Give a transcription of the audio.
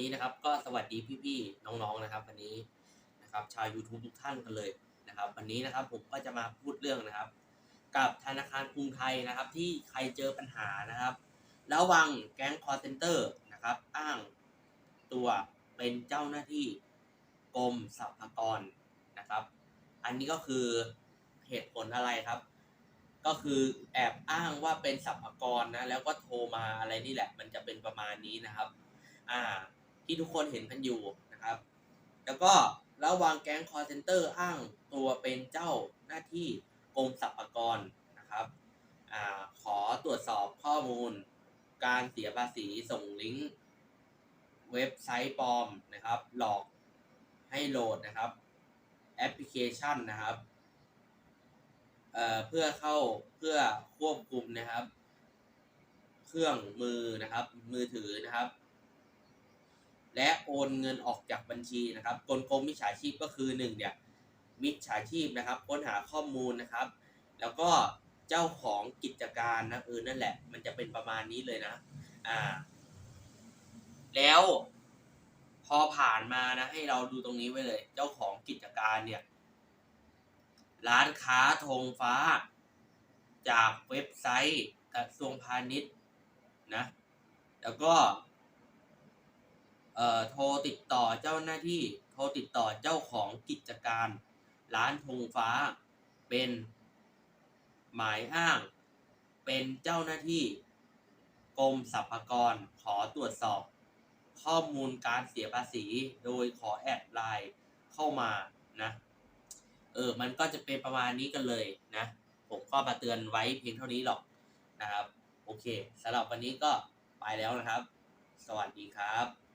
นี้นะครับ ก็สวัสดีพี่ๆน้องๆนะครับ วันนี้นะครับ ชาว YouTube ทุกท่านกันเลยนะครับ วันนี้นะครับผมก็จะมาพูดเรื่องนะครับ กับธนาคารกรุงไทยนะครับ ที่ใครเจอปัญหานะครับระวังแก๊งคอร์เซนเตอร์นะครับ อ้างตัวเป็นเจ้าหน้าที่กรมสรรพากรนะครับ อันนี้ก็คือเหตุผลอะไรครับ ก็คือแอบอ้างว่าเป็นสรรพากรนะแล้วก็โทรมาอะไรนี่แหละ มันจะเป็นประมาณนี้นะครับ อ่า ที่ทุกคนเห็นกันอยู่นะครับ แล้วก็ระวังแก๊งคอร์เซนเตอร์อ้างตัวเป็นเจ้าหน้าที่กรมสรรพากรนะครับอขอตรวจสอบข้อมูล การเสียภาษีส่งลิงก์เว็บไซต์ปลอมนะครับ หลอกให้โหลดนะครับ แอปพลิเคชันนะครับเเพื่อเข้าเพื่อควบคุมนะครับ เครื่องมือนะครับ มือถือนะครับ และโอนเงินออกจากบัญชีนะครับกลโกงมิจฉาชีพก็คือหนึ่งเนี่ยมิจฉาชีพนะครับค้นหาข้อมูลนะครับ แล้วก็เจ้าของกิจการนะเออนั่นแหละ มันจะเป็นประมาณนี้เลยนะอ่าแล้วพอผ่านมานะให้เราดูตรงนี้ไว้เลย เจ้าของกิจการเนี่ยร้านค้าธงฟ้า จากเว็บไซต์กระทรวงพาณิชย์นะแล้วก็ โทรติดต่อเจ้าหน้าที่ โทรติดต่อเจ้าของกิจการ ร้านธงฟ้า เป็น หมายอ้าง เป็นเจ้าหน้าที่กรมสรรพากรขอตรวจสอบ ข้อมูลการเสียภาษีโดยขอแอดไลน์เข้ามานะเออมันก็จะเป็นประมาณนี้กันเลยนะ ผมก็มาเตือนไว้เพียงเท่านี้หรอกนะครับ โอเคสำหรับวันนี้ก็ไปแล้วนะครับ สวัสดีครับ